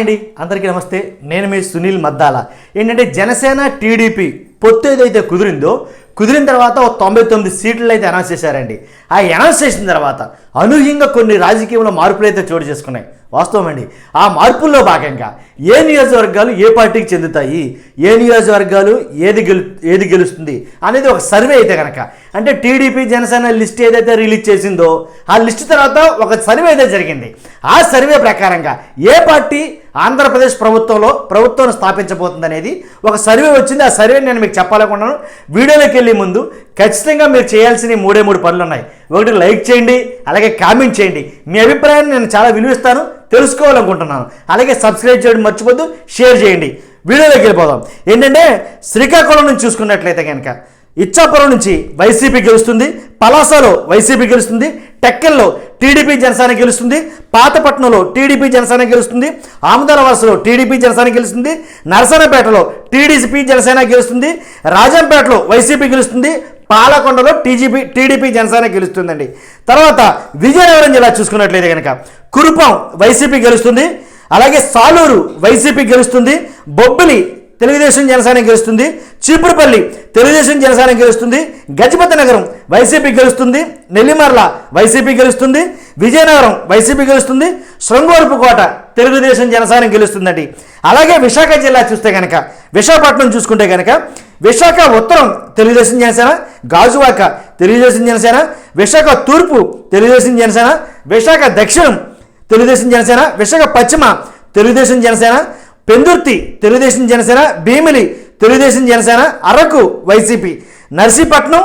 అండి. అందరికీ నమస్తే. నేను మీ సునీల్ మద్దాల. ఏంటంటే జనసేన టీడీపీ పొత్తు ఏదైతే కుదిరిందో కుదిరిన తర్వాత ఒక తొంభై తొమ్మిది సీట్లు అయితే అనౌన్స్ చేశారండి. ఆ అనౌన్స్ చేసిన తర్వాత అనూహ్యంగా కొన్ని రాజకీయంలో మార్పులు అయితే చోటు చేసుకున్నాయి. వాస్తవం అండి. ఆ మార్పుల్లో భాగంగా ఏ నియోజకవర్గాలు ఏ పార్టీకి చెందుతాయి ఏ నియోజకవర్గాలు ఏది గెలు ఏది గెలుస్తుంది అనేది ఒక సర్వే అయితే కనుక అంటే టీడీపీ జనసేన లిస్ట్ ఏదైతే రిలీజ్ చేసిందో ఆ లిస్ట్ తర్వాత ఒక సర్వే అయితే జరిగింది. ఆ సర్వే ప్రకారంగా ఏ పార్టీ ఆంధ్రప్రదేశ్ ప్రభుత్వంలో ప్రభుత్వం స్థాపించబోతుంది అనేది ఒక సర్వే వచ్చింది. ఆ సర్వే నేను మీకు చెప్పాలనుకున్నాను వీడియోలోకి వెళ్ళే ముందు ఖచ్చితంగా మీరు చేయాల్సిన మూడే మూడు పనులు ఉన్నాయి ఒకటి లైక్ చేయండి అలాగే కామెంట్ చేయండి. మీ అభిప్రాయాన్ని నేను చాలా విలువిస్తాను తెలుసుకోవాలనుకుంటున్నాను. అలాగే సబ్స్క్రైబ్ చేయడం మర్చిపోద్దు షేర్ చేయండి. వీడియోలోకి వెళ్ళిపోదాం. ఏంటంటే శ్రీకాకుళం నుంచి చూసుకున్నట్లయితే కనుక ఇచ్చాపురం నుంచి వైసీపీ గెలుస్తుంది పలాసలో వైసీపీ గెలుస్తుంది టెక్కల్లో టీడీపీ జనసేన గెలుస్తుంది పాతపట్నంలో టీడీపీ జనసేన గెలుస్తుంది ఆమదాలవలసలో టీడీపీ జనసేన గెలుస్తుంది నరసనపేటలో టీడీపీ జనసేన గెలుస్తుంది రాజంపేటలో వైసీపీ గెలుస్తుంది పాలకొండలో టీజీపీ టీడీపీ జనసేన గెలుస్తుందండి. తర్వాత విజయనగరం జిల్లా చూసుకున్నట్లయితే కనుక కురుపం వైసీపీ గెలుస్తుంది అలాగే సాలూరు వైసీపీ గెలుస్తుంది బొబ్బిలి తెలుగుదేశం జనసేన గెలుస్తుంది. చీపురుపల్లి తెలుగుదేశం జనసేన గెలుస్తుంది. గజపతి నగరం వైసీపీ గెలుస్తుంది. నెల్లిమర్ల వైసీపీ గెలుస్తుంది. విజయనగరం వైసీపీ గెలుస్తుంది. శృంగవరపుకోట తెలుగుదేశం జనసేన గెలుస్తుందండి. అలాగే విశాఖ జిల్లా చూస్తే కనుక విశాఖపట్నం చూసుకుంటే కనుక విశాఖ ఉత్తరం తెలుగుదేశం జనసేన గాజువాక తెలుగుదేశం జనసేన విశాఖ తూర్పు తెలుగుదేశం జనసేన విశాఖ దక్షిణం తెలుగుదేశం జనసేన విశాఖ పశ్చిమ తెలుగుదేశం జనసేన పెందుర్తి తెలుగుదేశం జనసేన భీమిలి తెలుగుదేశం జనసేన అరకు వైసీపీ. నర్సీపట్నం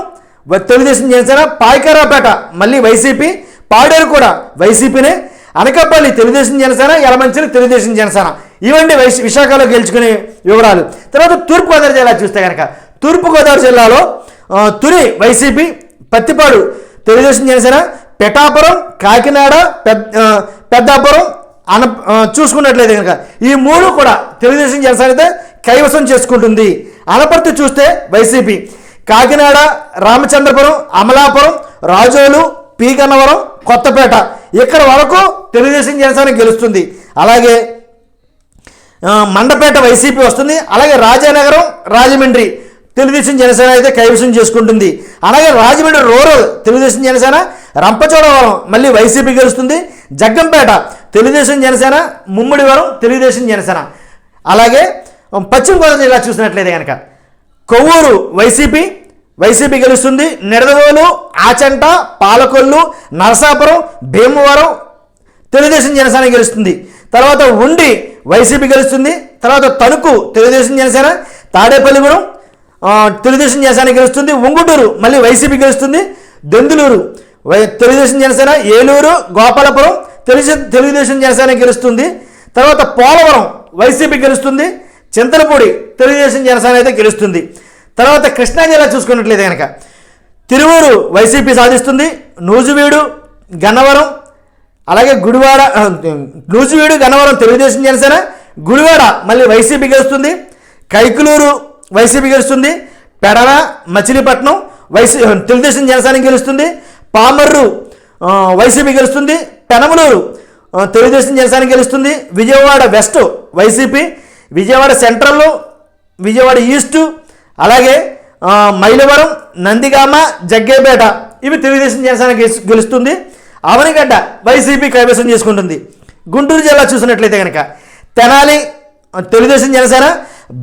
తెలుగుదేశం జనసేన పాయకరాపేట మళ్ళీ వైసీపీ పాడేరు కూడా వైసీపీనే. అనకాపల్లి తెలుగుదేశం జనసేన యలమంచిలి తెలుగుదేశం జనసేన. ఇవన్నీ వైస్ విశాఖలో గెలుచుకునే వివరాలు. తర్వాత తూర్పుగోదావరి జిల్లా చూస్తే కనుక తూర్పుగోదావరి జిల్లాలో తుని వైసీపీ పత్తిపాడు తెలుగుదేశం జనసేన పెటాపురం కాకినాడ పెద్ద పెద్దాపురం అన చూసుకున్నట్లయితే కనుక ఈ మూడు కూడా తెలుగుదేశం జనసేన అయితే కైవసం చేసుకుంటుంది. అనపర్తి చూస్తే వైసీపీ. కాకినాడ రామచంద్రపురం అమలాపురం రాజోలు పీగన్నవరం కొత్తపేట ఇక్కడ వరకు తెలుగుదేశం జనసేన గెలుస్తుంది. అలాగే మండపేట వైసీపీ వస్తుంది. అలాగే రాజానగరం రాజమండ్రి తెలుగుదేశం జనసేన అయితే కైవసం చేసుకుంటుంది. అలాగే రాజమండ్రి రూరల్ తెలుగుదేశం జనసేన రంపచోడవరం మళ్ళీ వైసీపీ గెలుస్తుంది. జగ్గంపేట తెలుగుదేశం జనసేన ముమ్మడివరం తెలుగుదేశం జనసేన. అలాగే పశ్చిమ గోదావరి జిల్లా చూసినట్లయితే కనుక కొవ్వూరు వైసీపీ వైసీపీ గెలుస్తుంది. నిడదవోలు ఆచంట పాలకొల్లు నరసాపురం భీమవరం తెలుగుదేశం జనసేన గెలుస్తుంది. తర్వాత ఉండి వైసీపీ గెలుస్తుంది. తర్వాత తణుకు తెలుగుదేశం జనసేన తాడేపల్లిగూడెం తెలుగుదేశం జనసేన గెలుస్తుంది. ఉంగుటూరు మళ్ళీ వైసీపీ గెలుస్తుంది. దెందులూరు వై తెలుగుదేశం జనసేన ఏలూరు గోపాలపురం తెలుగు తెలుగుదేశం జనసేన గెలుస్తుంది. తర్వాత పోలవరం వైసీపీ గెలుస్తుంది. చింతలపూడి తెలుగుదేశం జనసేన అయితే గెలుస్తుంది. తర్వాత కృష్ణా జిల్లా చూసుకున్నట్లయితే కనుక తిరువూరు వైసీపీ సాధిస్తుంది. నూజువీడు గన్నవరం అలాగే గుడివాడ నూజువీడు నూజివీడు గన్నవరం తెలుగుదేశం జనసేన గుడివాడ మళ్ళీ వైసీపీ గెలుస్తుంది. కైకులూరు వైసీపీ గెలుస్తుంది. పెడన మచిలీపట్నం వైసీ తెలుగుదేశం జనసేన గెలుస్తుంది. పామర్రు వైసీపీ గెలుస్తుంది. పెనమలూరు తెలుగుదేశం జనసేన గెలుస్తుంది. Vijayawada west YCP. Vijayawada central Vijayawada east. అలాగే మైలవరం నందిగామ జగ్గేపేట. ఇవి తెలుగుదేశం జనసేన గెలుస్తుంది. అవనిగడ్డ వైసీపీ కైవసం చేసుకుంటుంది. గుంటూరు జిల్లా చూసినట్లయితే కనుక Tenali Telugu Desam Janasena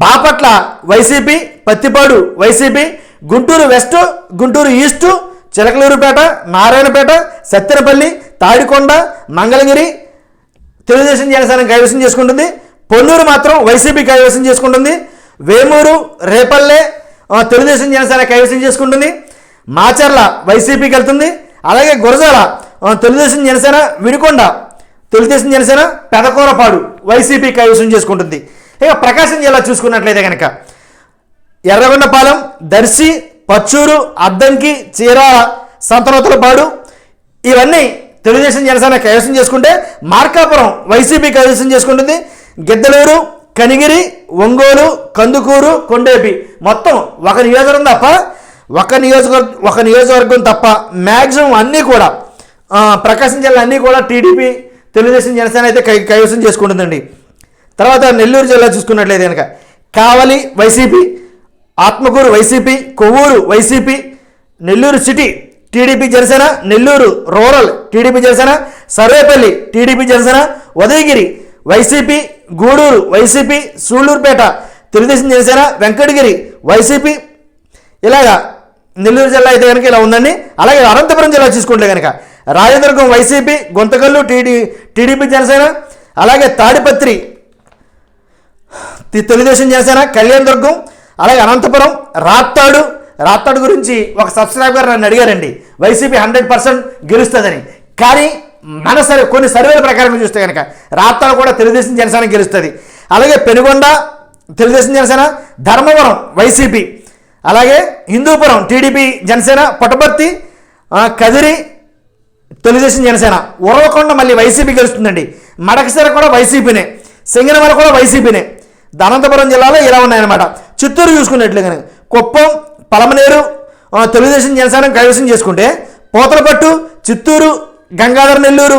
Bapatla YCP Prathipadu YCP Guntur west Guntur east Chilakaluripet Narayanapet Sattenapalli Tadikonda Mangalagiri Telugu Desam Janasena కైవసం చేసుకుంటుంది. పొన్నూరు మాత్రం వైసీపీ కైవసం చేసుకుంటుంది. వేమూరు రేపల్లె తెలుగుదేశం జనసేన కైవసం చేసుకుంటుంది. మాచర్ల వైసీపీకి వెళ్తుంది. అలాగే గురజాల తెలుగుదేశం జనసేన వినుకొండ తెలుగుదేశం జనసేన పెదకూరపాడు వైసీపీ కైవసం చేసుకుంటుంది. ఇక ప్రకాశం జిల్లా చూసుకున్నట్లయితే కనుక ఎర్రగొండపాలెం దర్శి పచ్చూరు అద్దంకి చీరాల సంతనోతులపాడు ఇవన్నీ తెలుగుదేశం జనసేన కైవసం చేసుకుంటే మార్కాపురం వైసీపీ కైవసం చేసుకుంటుంది. గిద్దలూరు కనిగిరి ఒంగోలు కందుకూరు కొండేపి. మొత్తం ఒక నియోజకవర్గం తప్ప ఒక నియోజకవర్గ ఒక నియోజకవర్గం తప్ప మ్యాక్సిమం అన్నీ కూడా ప్రకాశం జిల్లా అన్నీ కూడా టీడీపీ తెలుగుదేశం జనసేన అయితే కై కైవసం చేసుకుంటుందండి. తర్వాత నెల్లూరు జిల్లా చూసుకున్నట్లయితే కనుక Kavali YCP Atmakur YCP Kovur YCP Nellore city TDP Janasena Nellore rural TDP Janasena Sarvepalli TDP Janasena Udayagiri YCP Gudur YCP Sullurpeta Telugu Desam Janasena Venkatagiri YCP. ఇలాగా నెల్లూరు జిల్లా అయితే కనుక ఇలా ఉందండి. అలాగే అనంతపురం జిల్లా చూసుకుంటే కనుక Rajendragam YCP Guntakal TD TDP Janasena అలాగే తాడిపత్రి తెలుగుదేశం జనసేన కళ్యాణ్ దుర్గం అలాగే అనంతపురం రాప్తాడు. రాత్తాడు గురించి ఒక సబ్స్క్రైబర్ నన్ను అడిగారండి. వైసీపీ హండ్రెడ్ పర్సెంట్ గెలుస్తుందని. కానీ మన సరే కొన్ని సర్వేల ప్రకారం చూస్తే కనుక రాప్తాడు కూడా తెలుగుదేశం జనసేన గెలుస్తుంది. అలాగే పెనుగొండ తెలుగుదేశం జనసేన ధర్మవరం వైసీపీ. అలాగే హిందూపురం టీడీపీ జనసేన పుట్టపర్తి కదిరి తెలుగుదేశం జనసేన. ఉరవకొండ మళ్ళీ వైసీపీ గెలుస్తుందండి. మడకసిర కూడా వైసీపీనే. సింగనమల కూడా వైసీపీనే. అనంతపురం జిల్లాలో ఇలా ఉన్నాయన్నమాట. చిత్తూరు చూసుకున్నట్లు కనుక. కుప్పం పలమనేరు తెలుగుదేశం జనసేన కైవసం చేసుకుంటే పోతలపట్టు చిత్తూరు గంగాధర నెల్లూరు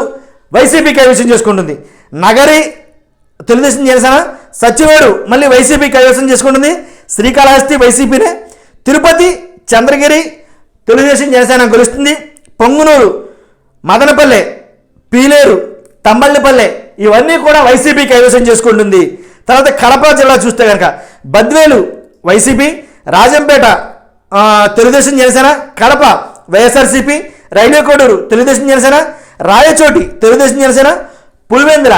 వైసీపీ కైవసం చేసుకుంటుంది. నగరి తెలుగుదేశం జనసేన సచివేడు మళ్ళీ వైసీపీ కైవసం చేసుకుంటుంది. శ్రీకాళహస్తి వైసీపీనే. తిరుపతి చంద్రగిరి తెలుగుదేశం జనసేన గెలుస్తుంది. పొంగునూరు మదనపల్లె పీలేరు తంబళ్ళపల్లె ఇవన్నీ కూడా వైసీపీ కైవసం చేసుకుంటుంది. తర్వాత కడప జిల్లా చూస్తే కనుక Badvel YCP Rajampet Telugu Desam Janasena Kadapa YSRCP railway Koduru Telugu Desam Janasena Rayachoti Telugu Desam Janasena Pulivendula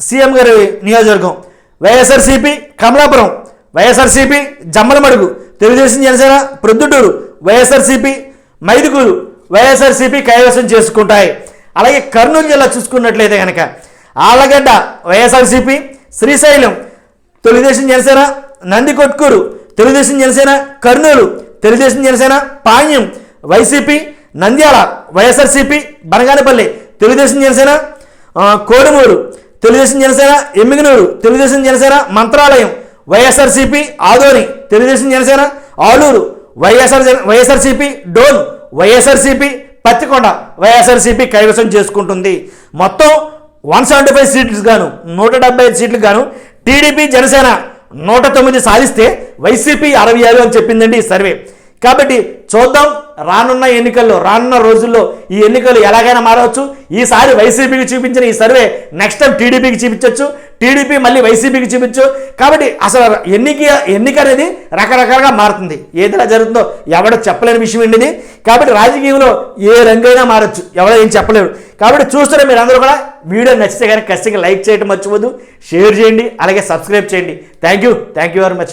CM గారి నియోజకవర్గం వైఎస్ఆర్సీపీ కమలాపురం వైఎస్ఆర్సీపీ జమ్మలమడుగు తెలుగుదేశం జనసేన ప్రొద్దుటూరు వైఎస్ఆర్సీపీ మైదుకూరు వైఎస్ఆర్సీపీ కైవసం చేసుకుంటాయి. అలాగే కర్నూలు జిల్లా చూసుకున్నట్లయితే కనుక Allagadda YSRCP Srisailam Telugu Desam Janasena Nandi Kotkur. Telugu Desam Janasena Kurnool. Telugu Desam Janasena Panyam. YCP Nandyal. YSRCP Banaganapalli. Telugu Desam Janasena Kodumur. Telugu Desam Janasena Yemmiganur. Telugu Desam Janasena Mantralayam. YSRCP Adoni. Telugu Desam Janasena Alur. YSR YSRCP Dhone YSRCP Pattikonda. YSRCP కైవసం చేసుకుంటుంది. మొత్తం one seventy five seats గాను నూట డెబ్బై ఐదు సీట్లు గాను TDP Janasena నూట తొమ్మిది సాధిస్తే వైసీపీ అరవై ఆరు అని చెప్పిందండి ఈ సర్వే. కాబట్టి చూద్దాం రానున్న ఎన్నికల్లో రానున్న రోజుల్లో ఈ ఎన్నికలు ఎలాగైనా మారవచ్చు. ఈసారి వైసీపీకి చూపించిన ఈ సర్వే నెక్స్ట్ టైం టీడీపీకి చూపించవచ్చు టీడీపీ మళ్ళీ వైసీపీకి చూపించు కాబట్టి అసలు ఎన్నిక ఎన్నిక అనేది రకరకాలుగా మారుతుంది. ఏదైనా జరుగుతుందో ఎవడో చెప్పలేని విషయం ఏంటిది కాబట్టి రాజకీయంలో ఏ రంగైనా మారచ్చు. ఎవడో ఏం చెప్పలేరు కాబట్టి చూస్తున్న మీరు అందరూ కూడా వీడియో నచ్చితే కానీ ఖచ్చితంగా లైక్ చేయడం మర్చిపోదు షేర్ చేయండి అలాగే సబ్స్క్రైబ్ చేయండి. Thank you thank you very much